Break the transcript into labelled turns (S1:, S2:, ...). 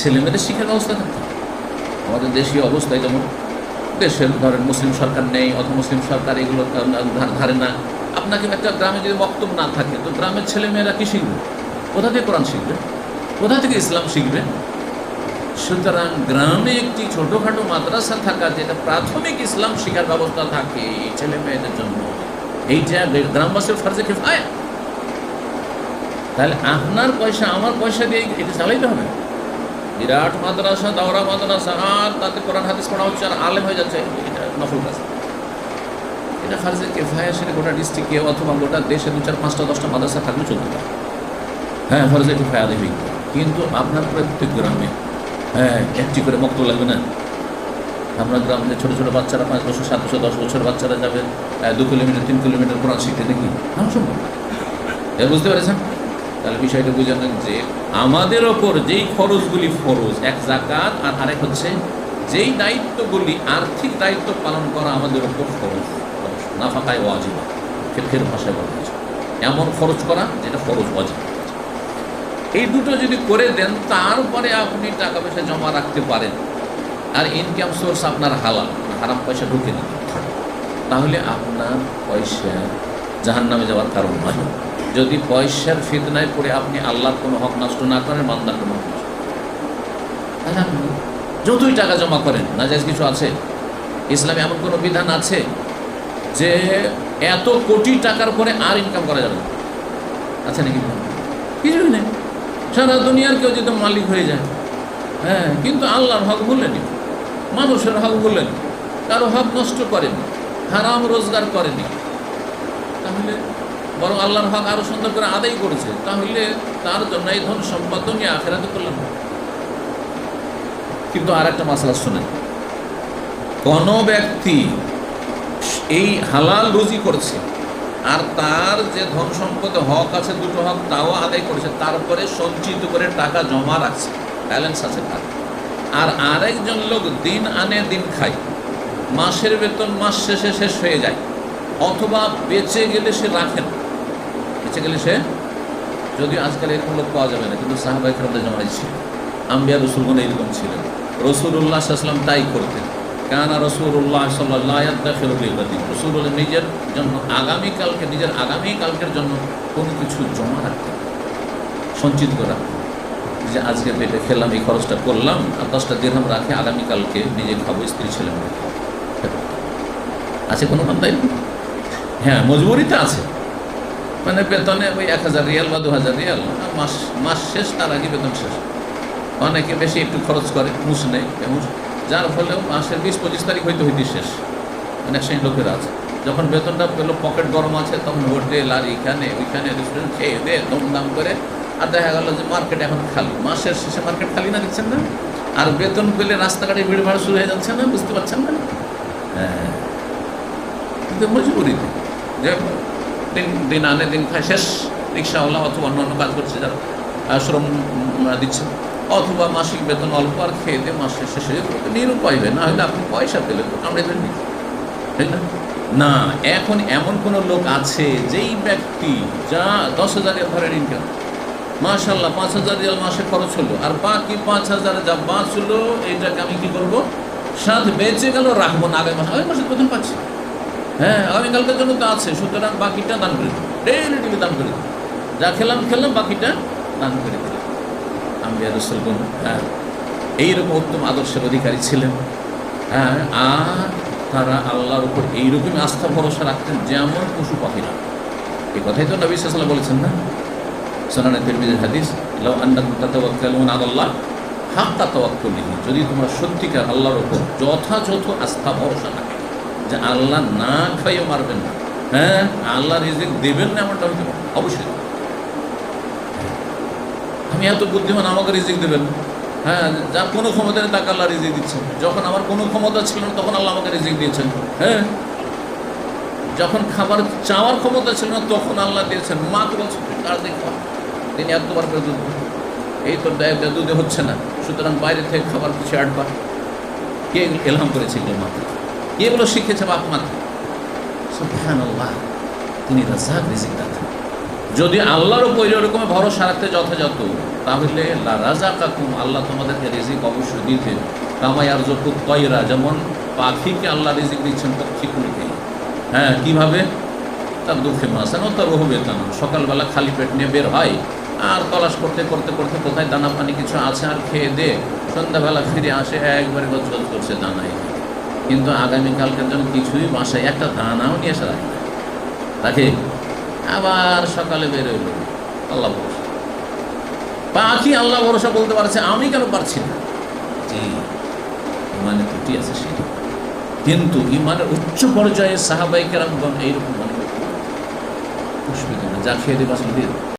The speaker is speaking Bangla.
S1: ছেলে মেয়েদের শিক্ষার ব্যবস্থা থাকতে আমাদের দেশীয় অবস্থায় যেমন দেশের ধরেন মুসলিম সরকার নেই অথবা মুসলিম সরকার এগুলো ধারে না। আপনাকে একটা গ্রামে যদি বক্তব্য না থাকে, তো গ্রামের ছেলে মেয়েরা কি শিখবে? কোথা থেকে কোরআন শিখবে? কোথা থেকে ইসলাম শিখবে? সুতরাং গ্রামে একটি ছোটোখাটো মাদ্রাসা থাকা, যেটা প্রাথমিক ইসলাম শিক্ষার ব্যবস্থা থাকে এই ছেলে মেয়েদের জন্য, এইটা গ্রামবাসীর ফার্জে খেফায় তাহলে আপনার পয়সা, আমার পয়সা দিয়ে এটা চালাইতে হবে? বিরাট মাদ্রাসা, দাওরা মাদ্রাসা, আর তাতে কোরআন, হাদিস পড়া হচ্ছে আর আলেম হয়ে যাচ্ছে। এটা নফল কাজ। এটা ফার্জে কেফায়া সেটা গোটা ডিস্ট্রিক্টে অথবা গোটা দেশে দু চার, পাঁচটা, দশটা মাদ্রাসা থাকলে চলতে পারে। হ্যাঁ ফার্জে কেফায়া দেবেই কিন্তু আপনার প্রত্যেক গ্রামে হ্যাঁ একটি করে মক্ত লাগবে না? আপনার গ্রামে ছোটো ছোটো বাচ্চারা পাঁচ বছর, সাত বছর, দশ বছর বাচ্চারা যাবে দু কিলোমিটার, তিন কিলোমিটার কোরআন শিখতে দেখি। না সম্ভব। বুঝতে পেরেছেন? তাহলে বিষয়টা বুঝে নেন যে আমাদের ওপর যেই খরচগুলি ফরজ, এক জাকাত আর আরেক হচ্ছে যেই দায়িত্বগুলি, আর্থিক দায়িত্ব পালন করা আমাদের ওপর ফরজ। নাফাকায় ওয়াজিব। ফের ভাষায় বলা হয়েছে। এমন খরচ করা যেটা ফরজ, ওয়াজিব। এই দুটো যদি করে দেন, তারপরে আপনি টাকা পয়সা জমা রাখতে পারেন। আর ইনকাম সোর্স আপনার হালাল, হারাম পয়সা ঢুকে না। তাহলে আপনার পয়সা জাহান নামে যাওয়ার কারণ নয়। যদি পয়সার ফিতনায় পড়ে আপনি আল্লাহর কোনো হক নষ্ট না করেন, বান্দার কোনো হক যতই টাকা জমা করেন না যাই কিছু আছে? ইসলামে এমন কোনো বিধান আছে যে এত কোটি টাকার পরে আর ইনকাম করা যাবে আছে নাকি কিছুই নেই। সারা দুনিয়ার কেউ যদি মালিক হয়ে যায় হ্যাঁ কিন্তু আল্লাহর হক ভুলেনি মানুষের হক ভুলেনি কারও হক নষ্ট করেনি? হারাম রোজগার করেনি? তাহলে বরং আল্লাহর হক আরও সুন্দর করে আদায় করেছে, তাহলে তার জন্য এই ধন সম্পদ নিয়ে আখেরাতে করলাম কিন্তু আর একটা মশলা শোনেন। কোন ব্যক্তি এই হালাল রুজি করছে, আর তার যে ধন সম্পদে হক আছে, দুটো হক তাও আদায় করেছে, তারপরে সঞ্চিত করে টাকা জমা রাখছে ব্যালেন্স আছে তার। আর আরেকজন লোক দিন আনে, দিন খায়, মাসের বেতন মাস শেষে শেষ হয়ে যায়, অথবা বেঁচে গেলে সে রাখে না। বেঁচে গেলে সে যদিও আজকাল এরকম লোক পাওয়া যাবে না, কিন্তু সাহাবাই ফেরমদের জমাই ছিল। আম্বিয়া রসুলগুন এইরকম ছিলেন। রসুল্লাহ সাল্লাম তাই করতেন। কানা রসুল্লাহ সাল্লাহ রসুল নিজের জন্য আগামীকালকে, নিজের আগামীকালকের জন্য কোনো কিছু জমা রাখতেন সঞ্চিত করে যে আজকে পেটে খেলাম, এই খরচটা করলাম, আর দশটা দিরহাম রাখে, আগামীকালকে নিজে খাব, স্ত্রী ছেলে আছে কোনো বান্ধব হ্যাঁ মজবুরিতে আছে। মানে বেতনে ওই এক হাজার রিয়াল বা দু হাজার রিয়াল, মাস মাস শেষ, তার আগে বেতন শেষ। অনেকে বেশি একটু খরচ করে, মুস নেই মুস যার ফলে মাসের বিশ, পঁচিশ তারিখ হইতে হইতে শেষ। অনেক সেই লোকের আছে। যখন বেতনটা পেল, পকেট গরম আছে, তখন হোটেল আর এইখানে, ওইখানে রেস্টুরেন্ট খেয়ে দে দমদাম করে, আর দেখা গেল যে মার্কেট এখন খালি। মাসের শেষে মার্কেট খালি না, দেখছেন না? আর বেতন পেলে রাস্তাঘাটে ভিড় ভাড় শুরু হয়ে যাচ্ছে না, বুঝতে পারছেন না? হ্যাঁ। কিন্তু মজবুরিতে দিন দিন আনে দিন খায় শেষ। রিক্সাওয়ালা অথবা অন্য অন্য কাজ করছে যারা শ্রম উম, দিচ্ছে অথবা মাসিক বেতন অল্প আর খেয়ে দিয়ে মাসের শেষে নিরুপায় হয় না হলে আপনি পয়সা পেলেন তো কামড়ে ধরেন তাই না? না এখন এমন কোনো লোক আছে যেই ব্যক্তি যা দশ হাজার ঘরের ইনকাম মাশাল্লাহ পাঁচ হাজার রিয়াল মাসে খরচ হলো। আর বাকি পাঁচ হাজার যা বাঁচলো এটাকে আমি কি করব? সাথ বেঁচে গেল রাখব না। আগামী মাসে আগামী মাসে প্রথম পাচ্ছি। হ্যাঁ আগামীকালকের জন্য তো আছে, সুতরাং বাকিটা দান করে ডেইলি ডেলি দান করে দিই যা খেলাম খেলাম বাকিটা দান করে দিই আম্বিয়া রসুলগুন হ্যাঁ এইরকম উত্তম আদর্শের অধিকারী ছিলেন। হ্যাঁ আর তারা আল্লাহর উপর এইরকমই আস্থা, ভরসা রাখতেন যেমন পশু পাখিরা। এই কথাই তো নবী সাল্লাম বলেছেন না? সোনানে তিরমিজের হাদিস, লাউ আন্নাকুম তাতাওয়াক্কালুন আলাল্লাহ হাক্কা যদি তোমরা সত্যিকার আল্লাহর উপর যথাযথ আস্থা, ভরসা রাখে যে আল্লাহ না খাইয়ে মারবেন না। হ্যাঁ? আল্লাহ রিজিক দেবেন না এমনটা হতে পারে। অবশ্যই। আমি এত বুদ্ধিমান, আমাকে রিজিক দেবেন হ্যাঁ? যার কোনো ক্ষমতা নেই, তাকে আল্লাহ রিজিক দিচ্ছেন। যখন আমার কোনো ক্ষমতা ছিল না, তখন আল্লাহ আমাকে রিজিক দিয়েছেন। হ্যাঁ? যখন খাবার চাওয়ার ক্ষমতা ছিল না, তখন আল্লাহ দিয়েছেন। মাকে বলছেন কার দেখো তিনি এতবার করে দুধ এই তো দেয় দুধে হচ্ছে না। সুতরাং বাইরে থেকে খাবার কিছু আটবা কে এলহাম করেছে এগুলো মাকে কে এগুলো শিখেছে বাপ মাকে সুবহানাল্লাহ, তিনি রাজাক রিজিক যদি আল্লাহর উপর এরকম ভরসা রাখতে যথাযথ, তাহলে রাজা কাকুম আল্লাহ তোমাদেরকে রিজিক অবশ্যই দিতেন। আর যকুত কয়রা যেমন পাখিকে আল্লাহ রিজিক দিচ্ছেন পক্ষীগুলিকে হ্যাঁ কীভাবে? তার দুঃখে মাসান তার রহবে টানা সকালবেলা খালি পেট নিয়ে বের হয়, আর তলাশ করতে করতে করতে কোথায় দানা পানি কিছু আছে আর খেয়ে দে। সন্ধ্যাবেলা ফিরে আসে, একবারে গজগজ করছে দানায়। কিন্তু আগামীকালকের জন্য কিছুই বাসায় একটা দানাও নিয়ে এসে রাখে রাখে? আবার সকালে বের হইল। আল্লাহ ভরসা। পাখি আল্লাহ ভরসা বলতে পারছে, আমি কেন পারছি না? জি, ইমানে ত্রুটি আছে সেই কিন্তু ইমানের উচ্চ পর্যায়ে সাহাবাই কেরামগণ এইরকম মনে অসুবিধা না যা খেয়ে দেবে।